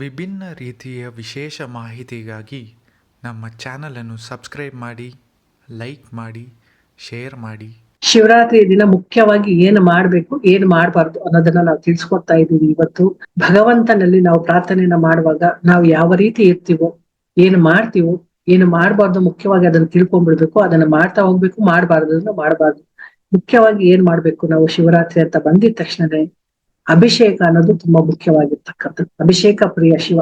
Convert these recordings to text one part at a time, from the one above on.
ವಿಭಿನ್ನ ರೀತಿಯ ವಿಶೇಷ ಮಾಹಿತಿಗಾಗಿ ನಮ್ಮ ಚಾನಲನ್ನು ಸಬ್ಸ್ಕ್ರೈಬ್ ಮಾಡಿ, ಲೈಕ್ ಮಾಡಿ, ಶೇರ್ ಮಾಡಿ. ಶಿವರಾತ್ರಿ ದಿನ ಮುಖ್ಯವಾಗಿ ಏನು ಮಾಡ್ಬೇಕು, ಏನು ಮಾಡಬಾರ್ದು ಅನ್ನೋದನ್ನ ನಾವು ತಿಳಿಸ್ಕೊಡ್ತಾ ಇದ್ದೀವಿ ಇವತ್ತು. ಭಗವಂತನಲ್ಲಿ ನಾವು ಪ್ರಾರ್ಥನೆಯನ್ನ ಮಾಡುವಾಗ ನಾವು ಯಾವ ರೀತಿ ಇರ್ತೀವೋ, ಏನು ಮಾಡ್ತೀವೋ, ಏನು ಮಾಡಬಾರ್ದು ಮುಖ್ಯವಾಗಿ ಅದನ್ನ ತಿಳ್ಕೊಂಡ್ಬಿಡ್ಬೇಕು, ಅದನ್ನ ಮಾಡ್ತಾ ಹೋಗ್ಬೇಕು ಮಾಡಬಾರ್ದು ಮಾಡಬಾರ್ದು. ಮುಖ್ಯವಾಗಿ ಏನ್ ಮಾಡ್ಬೇಕು ನಾವು ಶಿವರಾತ್ರಿ ಅಂತ ಬಂದಿದ ತಕ್ಷಣನೇ ಅಭಿಷೇಕ ಅನ್ನೋದು ತುಂಬಾ ಮುಖ್ಯವಾಗಿರ್ತಕ್ಕಂಥದ್ದು. ಅಭಿಷೇಕ ಪ್ರಿಯ ಶಿವ.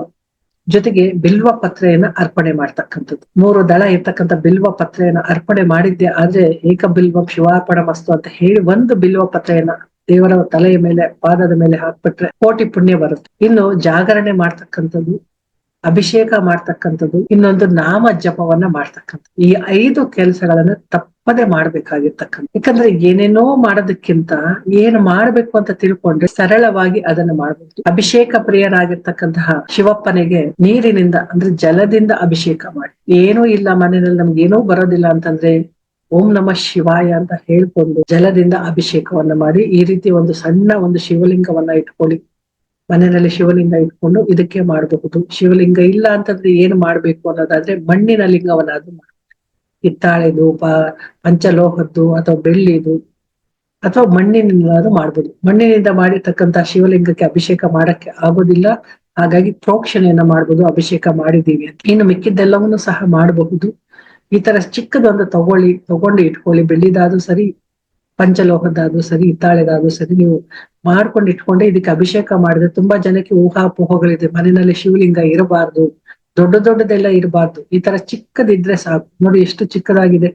ಜೊತೆಗೆ ಬಿಲ್ವ ಪತ್ರೆಯನ್ನ ಅರ್ಪಣೆ ಮಾಡ್ತಕ್ಕಂಥದ್ದು. ಮೂರು ದಳ ಇರ್ತಕ್ಕಂಥ ಬಿಲ್ವ ಪತ್ರೆಯನ್ನ ಅರ್ಪಣೆ ಮಾಡಿದ್ದೆ, ಆದ್ರೆ ಏಕ ಬಿಲ್ವ ಶಿವಾರ್ಪಣ ಮಸ್ತು ಅಂತ ಹೇಳಿ ಒಂದು ಬಿಲ್ವ ಪತ್ರೆಯನ್ನ ದೇವರ ತಲೆಯ ಮೇಲೆ, ಪಾದದ ಮೇಲೆ ಹಾಕ್ಬಿಟ್ರೆ ಕೋಟಿ ಪುಣ್ಯ ಬರುತ್ತೆ. ಇನ್ನು ಜಾಗರಣೆ ಮಾಡ್ತಕ್ಕಂಥದ್ದು ಅಭಿಷೇಕ ಮಾಡ್ತಕ್ಕಂಥದ್ದು, ಇನ್ನೊಂದು ನಾಮ ಜಪವನ್ನ ಮಾಡ್ತಕ್ಕಂಥದ್ದು. ಈ ಐದು ಕೆಲಸಗಳನ್ನ ತಪ್ಪದೆ ಮಾಡ್ಬೇಕಾಗಿರ್ತಕ್ಕಂಥ ಯಾಕಂದ್ರೆ ಏನೇನೋ ಮಾಡೋದಕ್ಕಿಂತ ಏನ್ ಮಾಡ್ಬೇಕು ಅಂತ ತಿಳ್ಕೊಂಡ್ರೆ ಸರಳವಾಗಿ ಅದನ್ನ ಮಾಡಬಹುದು ಅಭಿಷೇಕ ಪ್ರಿಯರಾಗಿರ್ತಕ್ಕಂತಹ ಶಿವಪ್ಪನಿಗೆ ನೀರಿನಿಂದ, ಅಂದ್ರೆ ಜಲದಿಂದ ಅಭಿಷೇಕ ಮಾಡಿ. ಏನೂ ಇಲ್ಲ ಮನೆಯಲ್ಲಿ, ನಮ್ಗೆ ಏನೂ ಬರೋದಿಲ್ಲ ಅಂತಂದ್ರೆ ಓಂ ನಮ ಶಿವಾಯ ಅಂತ ಹೇಳ್ಕೊಂಡು ಜಲದಿಂದ ಅಭಿಷೇಕವನ್ನ ಮಾಡಿ, ಈ ರೀತಿ ಒಂದು ಸಣ್ಣ ಒಂದು ಶಿವಲಿಂಗವನ್ನ ಇಟ್ಕೊಳ್ಳಿ. ಮನೆಯಲ್ಲಿ ಶಿವಲಿಂಗ ಇಟ್ಕೊಂಡು ಇದಕ್ಕೆ ಮಾಡಬಹುದು. ಶಿವಲಿಂಗ ಇಲ್ಲ ಅಂತಂದ್ರೆ ಏನ್ ಮಾಡ್ಬೇಕು ಅನ್ನೋದಾದ್ರೆ ಮಣ್ಣಿನ ಲಿಂಗವನ್ನಾದ್ರೂ ಮಾಡ್ಬೇಕು ಹಿತ್ತಾಳೆದು ಪ ಪಂಚಲೋಹದ್ದು ಅಥವಾ ಬೆಳ್ಳಿದು ಅಥವಾ ಮಣ್ಣಿನಿಂದಾದ್ರೂ ಮಾಡ್ಬೋದು. ಮಣ್ಣಿನಿಂದ ಮಾಡಿರ್ತಕ್ಕಂತಹ ಶಿವಲಿಂಗಕ್ಕೆ ಅಭಿಷೇಕ ಮಾಡಕ್ಕೆ ಆಗೋದಿಲ್ಲ. ಹಾಗಾಗಿ ಪ್ರೋಕ್ಷಣೆಯನ್ನ ಮಾಡ್ಬೋದು, ಅಭಿಷೇಕ ಮಾಡಿದೀವಿ ಅಂತ. ಇನ್ನು ಮಿಕ್ಕಿದ್ದೆಲ್ಲವನ್ನೂ ಸಹ ಮಾಡಬಹುದು. ಈ ತರ ಚಿಕ್ಕದೊಂದು ತಗೊಳ್ಳಿ, ತಗೊಂಡು ಇಟ್ಕೊಳ್ಳಿ. ಬೆಳ್ಳಿದಾದ್ರೂ ಸರಿ ಪಂಚಲೋಹದಾದ್ರೂ ಸರಿ ಹಿತ್ತಾಳೆದಾದ್ರೂ ಸರಿ, ನೀವು ಮಾಡ್ಕೊಂಡು ಇಟ್ಕೊಂಡೆ ಇದಕ್ಕೆ ಅಭಿಷೇಕ ಮಾಡಿದ್ರೆ ತುಂಬಾ ಜನಕ್ಕೆ ಊಹಾಪೋಹಗಳಿದೆ. ಮನೆಯಲ್ಲಿ ಶಿವಲಿಂಗ ಇರಬಾರ್ದು, ದೊಡ್ಡ ದೊಡ್ಡದೆಲ್ಲ ಇರಬಾರ್ದು. ಈ ತರ ಚಿಕ್ಕದಿದ್ರೆ ಸಾಕು. ನೋಡಿ ಎಷ್ಟು ಚಿಕ್ಕದಾಗಿದೆ.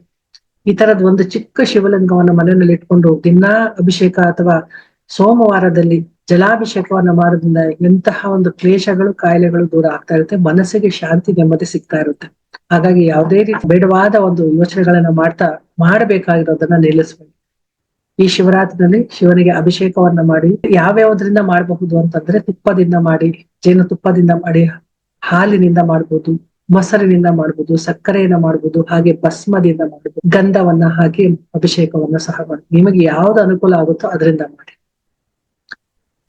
ಈ ತರದ್ ಒಂದು ಚಿಕ್ಕ ಶಿವಲಿಂಗವನ್ನ ಮನೆಯಲ್ಲಿ ಇಟ್ಕೊಂಡು ದಿನಾ ಅಭಿಷೇಕ ಅಥವಾ ಸೋಮವಾರದಲ್ಲಿ ಜಲಾಭಿಷೇಕವನ್ನ ಮಾಡೋದ್ರಿಂದ ಎಂತಹ ಒಂದು ಕ್ಲೇಶಗಳು, ಕಾಯಿಲೆಗಳು ದೂರ ಆಗ್ತಾ ಇರುತ್ತೆ. ಮನಸ್ಸಿಗೆ ಶಾಂತಿ, ನೆಮ್ಮದಿ ಸಿಗ್ತಾ ಇರುತ್ತೆ. ಹಾಗಾಗಿ ಯಾವುದೇ ರೀತಿ ಬೇಡವಾದ ಒಂದು ಯೋಚನೆಗಳನ್ನ ಮಾಡ್ತಾ, ಮಾಡಬೇಕಾಗಿರೋದನ್ನ ನಿಲ್ಲಿಸ್ಬೇಕು. ಈ ಶಿವರಾತ್ರಿನಲ್ಲಿ ಶಿವನಿಗೆ ಅಭಿಷೇಕವನ್ನ ಮಾಡಿ ಯಾವ್ಯಾವದ್ರಿಂದ ಮಾಡಬಹುದು ಅಂತಂದ್ರೆ ತುಪ್ಪದಿಂದ ಮಾಡಿ, ಜೇನು ತುಪ್ಪದಿಂದ ಮಾಡಿ, ಹಾಲಿನಿಂದ ಮಾಡಬಹುದು ಮೊಸರಿನಿಂದ ಮಾಡಬಹುದು ಸಕ್ಕರೆಯನ್ನ ಮಾಡಬಹುದು ಹಾಗೆ ಭಸ್ಮದಿಂದ ಮಾಡಬಹುದು ಗಂಧವನ್ನ ಹಾಕಿ ಅಭಿಷೇಕವನ್ನ ಸಹ ಮಾಡಿ. ನಿಮಗೆ ಯಾವ್ದು ಅನುಕೂಲ ಆಗುತ್ತೋ ಅದರಿಂದ ಮಾಡಿ.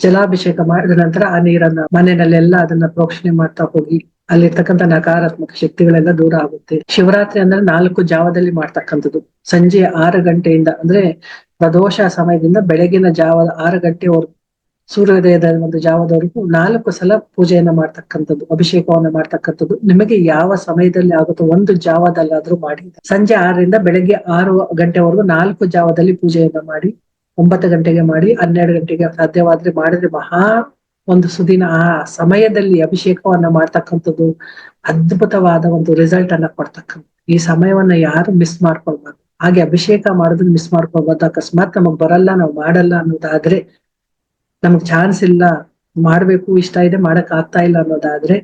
ಜಲಾಭಿಷೇಕ ಮಾಡಿದ ನಂತರ ಆ ನೀರನ್ನ ಮನೆಯಲ್ಲೆಲ್ಲ ಅದನ್ನ ಪ್ರೋಕ್ಷಣೆ ಮಾಡ್ತಾ ಹೋಗಿ ಅಲ್ಲಿರ್ತಕ್ಕಂಥ ನಕಾರಾತ್ಮಕ ಶಕ್ತಿಗಳೆಲ್ಲ ದೂರ ಆಗುತ್ತೆ. ಶಿವರಾತ್ರಿ ಅಂದ್ರೆ ನಾಲ್ಕು ಜಾವದಲ್ಲಿ ಮಾಡ್ತಕ್ಕಂಥದ್ದು. ಸಂಜೆ ಆರು ಗಂಟೆಯಿಂದ ಅಂದ್ರೆ ಪ್ರದೋಷ ಸಮಯದಿಂದ ಬೆಳಗಿನ ಜಾವ ಆರು ಗಂಟೆವರೆಗೂ ಸೂರ್ಯೋದಯದ ಒಂದು ಜಾವದವರೆಗೂ ನಾಲ್ಕು ಸಲ ಪೂಜೆಯನ್ನ ಮಾಡ್ತಕ್ಕಂಥದ್ದು, ಅಭಿಷೇಕವನ್ನ ಮಾಡ್ತಕ್ಕಂಥದ್ದು. ನಿಮಗೆ ಯಾವ ಸಮಯದಲ್ಲಿ ಆಗುತ್ತೋ ಒಂದು ಜಾವದಲ್ಲಾದ್ರೂ ಮಾಡಿ. ಸಂಜೆ ಆರರಿಂದ ಬೆಳಗ್ಗೆ ಆರು ಗಂಟೆವರೆಗೂ ನಾಲ್ಕು ಜಾವದಲ್ಲಿ ಪೂಜೆಯನ್ನ ಮಾಡಿ, ಒಂಬತ್ತು ಗಂಟೆಗೆ ಮಾಡಿ, ಹನ್ನೆರಡು ಗಂಟೆಗೆ ಸಾಧ್ಯವಾದ್ರೆ ಮಾಡಿದ್ರೆ ಮಹಾ ಒಂದು ಸುದಿನ ಆ ಸಮಯದಲ್ಲಿ ಅಭಿಷೇಕವನ್ನ ಮಾಡ್ತಕ್ಕಂಥದ್ದು ಅದ್ಭುತವಾದ ಒಂದು ರಿಸಲ್ಟ್ ಅನ್ನ ಕೊಡ್ತಕ್ಕಂಥ ಈ ಸಮಯವನ್ನ ಯಾರು ಮಿಸ್ ಮಾಡ್ಕೊಳ್ಬಾರ್ದು. ಹಾಗೆ ಅಭಿಷೇಕ ಮಾಡೋದನ್ನ ಮಿಸ್ ಮಾಡ್ಕೊಳ್ಬಾರ್ದು. ಅಕಸ್ಮಾತ್ ನಮಗ್ ಬರಲ್ಲ, ನಾವು ಮಾಡಲ್ಲ ಅನ್ನೋದಾದ್ರೆ, ನಮಗ್ ಚಾನ್ಸ್ ಇಲ್ಲ, ಮಾಡ್ಬೇಕು, ಇಷ್ಟ ಇದೆ, ಮಾಡಕ್ ಆಗ್ತಾ ಇಲ್ಲ ಅನ್ನೋದಾದ್ರೆ,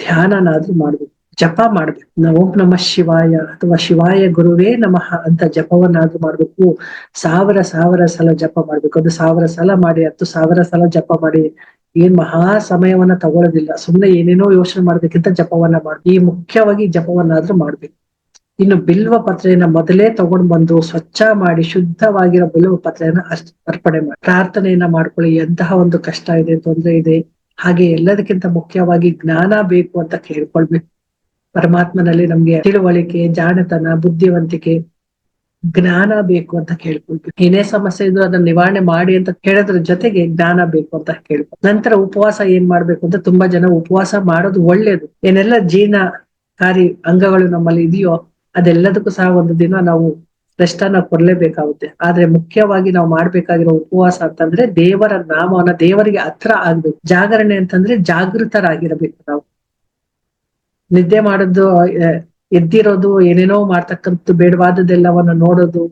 ಧ್ಯಾನನಾದ್ರೂ ಮಾಡ್ಬೇಕು ಜಪ ಮಾಡ್ಬೇಕು. ನಾವು ಓಂ ನಮ ಶಿವಾಯ ಅಥವಾ ಶಿವಾಯ ಗುರುವೇ ನಮಃ ಅಂತ ಜಪವನ್ನಾದ್ರೂ ಮಾಡ್ಬೇಕು. ಸಾವಿರ ಸಾವಿರ ಸಲ ಜಪ ಮಾಡ್ಬೇಕು. ಅದು ಸಾವಿರ ಸಲ ಮಾಡಿ, ಹತ್ತು ಸಾವಿರ ಸಲ ಜಪ ಮಾಡಿ ಏನ್ ಮಹಾ ಸಮಯವನ್ನ ತಗೊಳ್ಳೋದಿಲ್ಲ ಸುಮ್ನೆ ಏನೇನೋ ಯೋಚನೆ ಮಾಡೋದಕ್ಕಿಂತ ಜಪವನ್ನ ಮಾಡ್, ಈ ಮುಖ್ಯವಾಗಿ ಜಪವನ್ನಾದ್ರೂ ಮಾಡ್ಬೇಕು. ಇನ್ನು ಬಿಲ್ವ ಪತ್ರೆಯನ್ನ ಮೊದಲೇ ತಗೊಂಡ್ ಬಂದು ಸ್ವಚ್ಛ ಮಾಡಿ ಶುದ್ಧವಾಗಿರೋ ಬಿಲ್ವ ಪತ್ರೆಯನ್ನ ಅರ್ಪಣೆ ಮಾಡಿ. ಪ್ರಾರ್ಥನೆಯನ್ನ ಮಾಡ್ಕೊಳ್ಳಿ. ಎಂತಹ ಒಂದು ಕಷ್ಟ ಇದೆ, ತೊಂದರೆ ಇದೆ, ಹಾಗೆ ಎಲ್ಲದಕ್ಕಿಂತ ಮುಖ್ಯವಾಗಿ ಜ್ಞಾನ ಬೇಕು ಅಂತ ಕೇಳ್ಕೊಳ್ಬೇಕು. ಪರಮಾತ್ಮನಲ್ಲಿ ನಮ್ಗೆ ತಿಳುವಳಿಕೆ, ಜಾಣತನ, ಬುದ್ಧಿವಂತಿಕೆ ಜ್ಞಾನ ಬೇಕು ಅಂತ ಕೇಳ್ಕೊಳ್ತು ಏನೇ ಸಮಸ್ಯೆ ಇದ್ರು ಅದನ್ನ ನಿವಾರಣೆ ಮಾಡಿ ಅಂತ ಕೇಳೋದ್ರ ಜೊತೆಗೆ ಜ್ಞಾನ ಬೇಕು ಅಂತ ಕೇಳ್ಕೊ ನಂತರ ಉಪವಾಸ ಏನ್ ಮಾಡ್ಬೇಕು ಅಂತ ತುಂಬಾ ಜನ ಉಪವಾಸ ಮಾಡೋದು ಒಳ್ಳೇದು. ಏನೆಲ್ಲ ಜೀರ್ಣಕಾರಿ ಅಂಗಗಳು ನಮ್ಮಲ್ಲಿ ಇದೆಯೋ ಅದೆಲ್ಲದಕ್ಕೂ ಸಹ ಒಂದು ದಿನ ನಾವು ರೆಸ್ಟ್ ಅನ್ನ ಕೊಡ್ಲೇಬೇಕಾಗುತ್ತೆ. ಆದ್ರೆ ಮುಖ್ಯವಾಗಿ ನಾವು ಮಾಡ್ಬೇಕಾಗಿರೋ ಉಪವಾಸ ಅಂತಂದ್ರೆ ದೇವರ ನಾಮವನ್ನ ದೇವರಿಗೆ ಹತ್ರ ಆಗ್ಬೇಕು. ಜಾಗರಣೆ ಅಂತಂದ್ರೆ ಜಾಗೃತರಾಗಿರಬೇಕು ನಾವು. ನಿದ್ದೆ ಮಾಡೋದು ಎದ್ದಿರೋದು, ಏನೇನೋ ಮಾಡ್ತಕ್ಕಂಥ ಬೇಡವಾದದ್ದೆಲ್ಲವನ್ನ ನೋಡೋದು,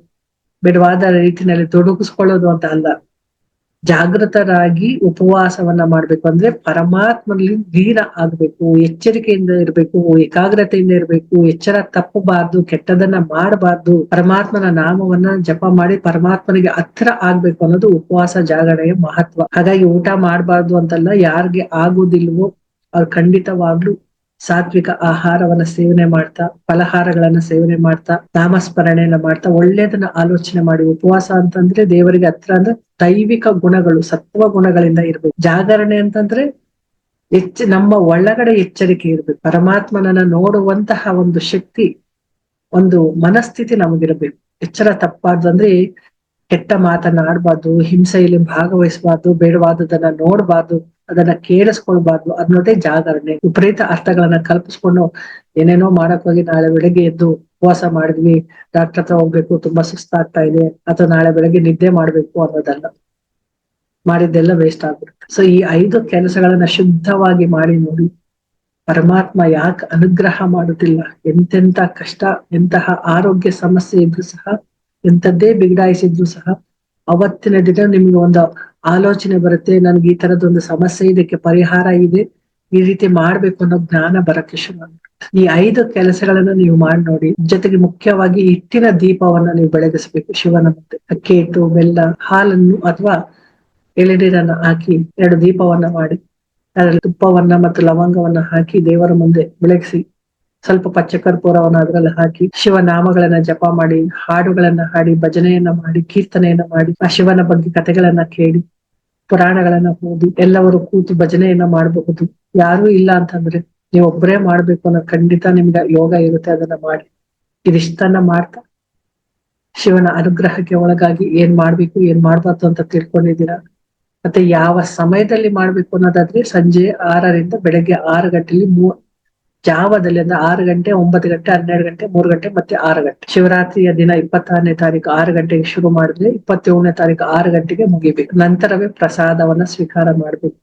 ಬೇಡವಾದ ರೀತಿನಲ್ಲಿ ತೊಡಗಿಸ್ಕೊಳ್ಳೋದು ಅಂತ ಅಲ್ಲ. ಜಾಗೃತರಾಗಿ ಉಪವಾಸವನ್ನ ಮಾಡ್ಬೇಕು. ಅಂದ್ರೆ ಪರಮಾತ್ಮನಲ್ಲಿ ಲೀನ ಆಗ್ಬೇಕು, ಎಚ್ಚರಿಕೆಯಿಂದ ಇರ್ಬೇಕು, ಏಕಾಗ್ರತೆಯಿಂದ ಇರ್ಬೇಕು, ಎಚ್ಚರ ತಪ್ಪಬಾರ್ದು, ಕೆಟ್ಟದನ್ನ ಮಾಡಬಾರ್ದು, ಪರಮಾತ್ಮನ ನಾಮವನ್ನ ಜಪ ಮಾಡಿ ಪರಮಾತ್ಮನಿಗೆ ಹತ್ರ ಆಗ್ಬೇಕು ಅನ್ನೋದು ಉಪವಾಸ ಜಾಗರಣೆಯ ಮಹತ್ವ. ಹಾಗಾಗಿ ಊಟ ಮಾಡಬಾರ್ದು ಅಂತಲ್ಲ, ಯಾರಿಗೆ ಆಗೋದಿಲ್ವೋ ಅವ್ರು ಖಂಡಿತವಾಗ್ಲೂ ಸಾತ್ವಿಕ ಆಹಾರವನ್ನ ಸೇವನೆ ಮಾಡ್ತಾ, ಫಲಹಾರಗಳನ್ನ ಸೇವನೆ ಮಾಡ್ತಾ, ನಾಮಸ್ಮರಣೆಯನ್ನ ಮಾಡ್ತಾ, ಒಳ್ಳೇದನ್ನ ಆಲೋಚನೆ ಮಾಡಿ, ಉಪವಾಸ ಅಂತಂದ್ರೆ ದೇವರಿಗೆ ಹತ್ರ ಅಂದ್ರೆ ದೈವಿಕ ಗುಣಗಳು, ಸತ್ವ ಗುಣಗಳಿಂದ ಇರ್ಬೇಕು. ಜಾಗರಣೆ ಅಂತಂದ್ರೆ ಹೆಚ್ಚು, ನಮ್ಮ ಒಳಗಡೆ ಎಚ್ಚರಿಕೆ ಇರ್ಬೇಕು. ಪರಮಾತ್ಮನನ್ನ ನೋಡುವಂತಹ ಒಂದು ಶಕ್ತಿ, ಒಂದು ಮನಸ್ಥಿತಿ ನಮಗಿರ್ಬೇಕು. ಎಚ್ಚರ ತಪ್ಪಾದ್ ಅಂದ್ರೆ ಕೆಟ್ಟ ಮಾತನ್ನ ಆಡ್ಬಾರ್ದು, ಹಿಂಸೆಯಲ್ಲಿ ಭಾಗವಹಿಸಬಾರ್ದು ಬೇಡವಾದದನ್ನ ನೋಡ್ಬಾರ್ದು. ಅದನ್ನ ಕೇಳಿಸ್ಕೊಳ್ಬಾರ್ದು ಅನ್ನೋದೇ ಜಾಗರಣೆ. ವಿಪರೀತ ಅರ್ಥಗಳನ್ನ ಕಲ್ಪಿಸ್ಕೊಂಡು ಏನೇನೋ ಮಾಡಕ್ ಹೋಗಿ ನಾಳೆ ಬೆಳಗ್ಗೆ ಎದ್ದು ಉಪವಾಸ ಮಾಡಿದ್ವಿ, ಡಾಕ್ಟರ್ ಹತ್ರ ಹೋಗ್ಬೇಕು, ತುಂಬಾ ಸುಸ್ತಾಗ್ತಾ ಇದೆ, ಅಥವಾ ನಾಳೆ ಬೆಳಿಗ್ಗೆ ನಿದ್ದೆ ಮಾಡ್ಬೇಕು ಅನ್ನೋದಲ್ಲ. ಮಾಡಿದ್ದೆಲ್ಲ ವೇಸ್ಟ್ ಆಗ್ಬಿಡುತ್ತೆ. ಸೊ ಈ ಐದು ಕೆಲಸಗಳನ್ನ ಶುದ್ಧವಾಗಿ ಮಾಡಿ ನೋಡಿ, ಪರಮಾತ್ಮ ಯಾಕೆ ಅನುಗ್ರಹ ಮಾಡುತ್ತಿಲ್ಲ ಎಂತೆಂತ ಕಷ್ಟ, ಎಂತಹ ಆರೋಗ್ಯ ಸಮಸ್ಯೆ ಇದ್ರು ಸಹ ಎಂತದ್ದೇ ಬಿಗಡಾಯಿಸಿದ್ರು ಸಹ, ಅವತ್ತಿನ ದಿನ ನಿಮ್ಗೆ ಒಂದು ಆಲೋಚನೆ ಬರುತ್ತೆ, ನನ್ಗೆ ಈ ತರದೊಂದು ಸಮಸ್ಯೆ ಇದಕ್ಕೆ ಪರಿಹಾರ ಇದೆ, ಈ ರೀತಿ ಮಾಡ್ಬೇಕು ಅನ್ನೋ ಜ್ಞಾನ ಬರಕ್ಕೆ ಶುರು ಈ ಐದು ಕೆಲಸಗಳನ್ನ ನೀವು ಮಾಡಿ ನೋಡಿ, ಜೊತೆಗೆ ಮುಖ್ಯವಾಗಿ ಹಿಟ್ಟಿನ ದೀಪವನ್ನ ನೀವು ಬೆಳಗಿಸಬೇಕು, ಶಿವನ ಮುಂದೆ. ಅಕ್ಕಿ ಇಟ್ಟು ಬೆಲ್ಲ, ಹಾಲನ್ನು ಅಥವಾ ಎಳೆನೀರನ್ನ ಹಾಕಿ ಎರಡು ದೀಪವನ್ನ ಮಾಡಿ, ಅದರಲ್ಲಿ ತುಪ್ಪವನ್ನ ಮತ್ತು ಲವಂಗವನ್ನ ಹಾಕಿ ದೇವರ ಮುಂದೆ ಬೆಳಗಿಸಿ. ಸ್ವಲ್ಪ ಪಚ್ಚ ಕರ್ಪೂರವನ್ನ ಅದರಲ್ಲಿ ಹಾಕಿ ಶಿವನಾಮಗಳನ್ನ ಜಪ ಮಾಡಿ, ಹಾಡುಗಳನ್ನ ಹಾಡಿ, ಭಜನೆಯನ್ನ ಮಾಡಿ, ಕೀರ್ತನೆಯನ್ನ ಮಾಡಿ, ಆ ಶಿವನ ಬಗ್ಗೆ ಕಥೆಗಳನ್ನ ಕೇಳಿ, ಪುರಾಣಗಳನ್ನ ಓದಿ, ಎಲ್ಲವರು ಕೂತು ಭಜನೆಯನ್ನ ಮಾಡಬಹುದು. ಯಾರು ಇಲ್ಲ ಅಂತಂದ್ರೆ ನೀವು ಒಬ್ಬರೇ ಮಾಡ್ಬೇಕು ಅನ್ನೋ ಖಂಡಿತ ನಿಮ್ಗೆ ಯೋಗ ಇರುತ್ತೆ ಅದನ್ನ ಮಾಡಿ. ಇದಿಷ್ಟನ್ನ ಮಾಡ್ತಾ ಶಿವನ ಅನುಗ್ರಹಕ್ಕೆ ಒಳಗಾಗಿ ಏನ್ ಮಾಡ್ಬೇಕು, ಏನ್ ಮಾಡ್ಬಾರ್ದು ಅಂತ ತಿಳ್ಕೊಂಡಿದ್ದೀರಾ? ಮತ್ತೆ ಯಾವ ಸಮಯದಲ್ಲಿ ಮಾಡ್ಬೇಕು ಅನ್ನೋದಾದ್ರೆ ಸಂಜೆ ಆರರಿಂದ ಬೆಳಗ್ಗೆ ಆರು ಗಂಟೆಲಿ ಮೂ ಜಾವದಲ್ಲಿ ಅಂದ್ರೆ ಆರು ಗಂಟೆ, ಒಂಬತ್ತು ಗಂಟೆ, ಹನ್ನೆರಡು ಗಂಟೆ, ಮೂರು ಗಂಟೆ ಮತ್ತೆ ಆರು ಗಂಟೆ. ಶಿವರಾತ್ರಿಯ ದಿನ ಇಪ್ಪತ್ತಾರನೇ ತಾರೀಕು ಆರು ಗಂಟೆಗೆ ಶುರು ಮಾಡಿದ್ರೆ ಇಪ್ಪತ್ತೇಳನೇ ತಾರೀಕು ಆರು ಗಂಟೆಗೆ ಮುಗಿಬೇಕು. ನಂತರವೇ ಪ್ರಸಾದವನ್ನ ಸ್ವೀಕಾರ ಮಾಡ್ಬೇಕು.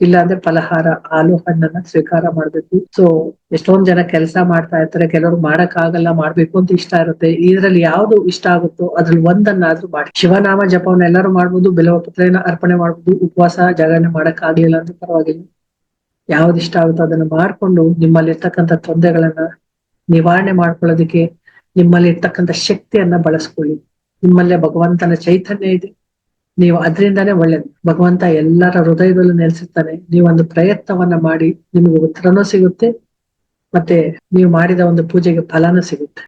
ಇಲ್ಲಾಂದ್ರೆ ಫಲಹಾರ, ಹಾಲು, ಹಣ್ಣನ್ನ ಸ್ವೀಕಾರ ಮಾಡ್ಬೇಕು. ಸೊ ಎಷ್ಟೊಂದ್ ಜನ ಕೆಲಸ ಮಾಡ್ತಾ ಇರ್ತಾರೆ, ಕೆಲವರು ಮಾಡಕ್ ಆಗಲ್ಲ ಮಾಡ್ಬೇಕು ಅಂತ ಇಷ್ಟ ಇರುತ್ತೆ. ಇದ್ರಲ್ಲಿ ಯಾವ್ದು ಇಷ್ಟ ಆಗುತ್ತೋ ಅದ್ರಲ್ಲಿ ಒಂದನ್ನಾದ್ರೂ ಮಾಡಿ. ಶಿವನಾಮ ಜಪವನ್ನ ಎಲ್ಲರೂ ಮಾಡ್ಬೋದು ಬೆಲವ ಪತ್ರೆಯನ್ನ ಅರ್ಪಣೆ ಮಾಡ್ಬೋದು, ಉಪವಾಸ, ಜಾಗರಣೆ ಮಾಡಕ್ ಆಗ್ಲಿಲ್ಲ ಅಂದ್ರೆ ಪರವಾಗಿಲ್ಲ. ಯಾವ್ದು ಇಷ್ಟ ಆಗುತ್ತೋ ಅದನ್ನ ಮಾಡ್ಕೊಂಡು ನಿಮ್ಮಲ್ಲಿ ಇರ್ತಕ್ಕಂಥ ತೊಂದರೆಗಳನ್ನ ನಿವಾರಣೆ ಮಾಡ್ಕೊಳ್ಳೋದಕ್ಕೆ ನಿಮ್ಮಲ್ಲಿ ಇರ್ತಕ್ಕಂಥ ಶಕ್ತಿಯನ್ನ ಬಳಸ್ಕೊಳ್ಳಿ. ನಿಮ್ಮಲ್ಲೇ ಭಗವಂತನ ಚೈತನ್ಯ ಇದೆ. ನೀವು ಅದರಿಂದಾನೇ ಒಳ್ಳೇದು. ಭಗವಂತ ಎಲ್ಲರ ಹೃದಯದಲ್ಲೂ ನೆಲೆಸಿರ್ತಾನೆ. ನೀವೊಂದು ಪ್ರಯತ್ನವನ್ನ ಮಾಡಿ ನಿಮಗೆ ಉತ್ತರನೂ ಸಿಗುತ್ತೆ. ಮತ್ತೆ ನೀವು ಮಾಡಿದ ಒಂದು ಪೂಜೆಗೆ ಫಲನೂ ಸಿಗುತ್ತೆ.